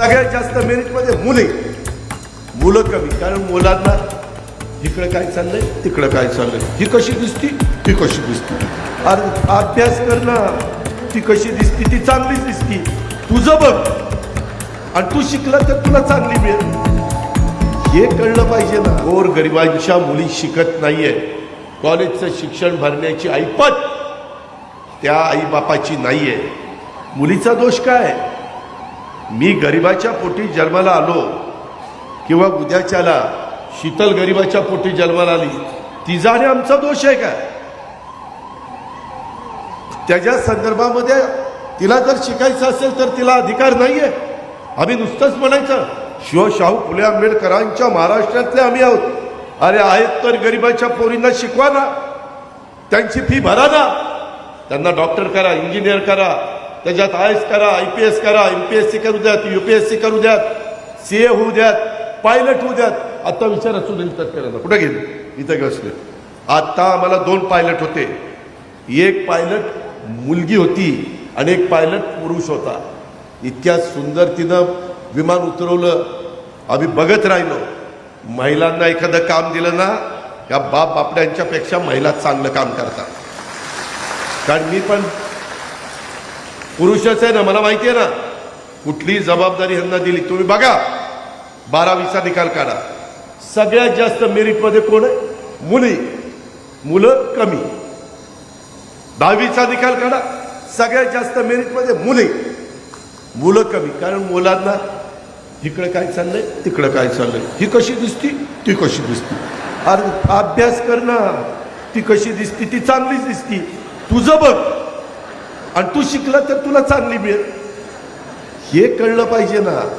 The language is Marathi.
सगळ्यात जास्त मेरिटमध्ये मुले. मुलं कमी कारण मुलांना इकडं काय चाललंय तिकडं काय चाललंय. ही कशी दिसती? ती कशी दिसती? अरे अभ्यास करणं ती कशी दिसती? ती चांगलीच दिसती. तुझं बघ. आणि तू शिकला तर तुला चांगली मिळेल. हे कळलं पाहिजे ना. गोर गरिबांच्या मुली शिकत नाहीये कॉलेजचं शिक्षण भरण्याची ऐपत त्या आईबापाची नाहीये. मुलीचा दोष काय? मी गरिबाच्या पोटी जन्माला आलो किंवा उद्याच्याला शीतल गरिबाच्या पोटी जन्माला आली तिचा आणि आमचा दोष आहे का? त्याच्या संदर्भामध्ये तिला जर शिकायचं असेल तर तिला अधिकार नाहीये. आम्ही नुसतंच म्हणायचं शिवशाहू फुले आंबेडकरांच्या महाराष्ट्रातले आम्ही आहोत. अरे आहेत तर गरिबाच्या पोरींना शिकवा ना. त्यांची फी भरा ना. त्यांना डॉक्टर करा इंजिनियर करा त्याच्यात आय एस करा आय पी एस करा एम पी एस सी करू द्यात यू पी एस सी करू द्यात सी ए होऊ द्यात पायलट होऊ द्यात. आता विचारा सुनील तटकरांना कुठे गेले? इथं बसले. आत्ता आम्हाला दोन पायलट होते. एक पायलट मुलगी होती आणि एक पायलट पुरुष होता. इतक्या सुंदर तिनं विमान उतरवलं. आम्ही बघत राहिलो. महिलांना एखादं काम दिलं ना या बाप बापड्यांच्यापेक्षा महिला चांगलं काम करतात. कारण मी पण पुरुषच आहे ना मला माहिती आहे ना. कुठली जबाबदारी यांना दिली तुम्ही बघा. बारावीचा निकाल काढा. सगळ्यात जास्त मेरिटमध्ये कोण आहे? मुली. मुलं कमी. दहावीचा निकाल काढा. सगळ्यात जास्त मेरिटमध्ये मुली. मुलं कमी कारण मुलांना इकडं काय चाललंय तिकडं काय चाललंय. ही कशी दिसती? ती कशी दिसती? अरे अभ्यास कर ना. ती कशी दिसती? ती चांगलीच दिसती. तुझं बघ. आणि तू शिकला तर तुला चांगली मिळेल. हे कळलं पाहिजे ना.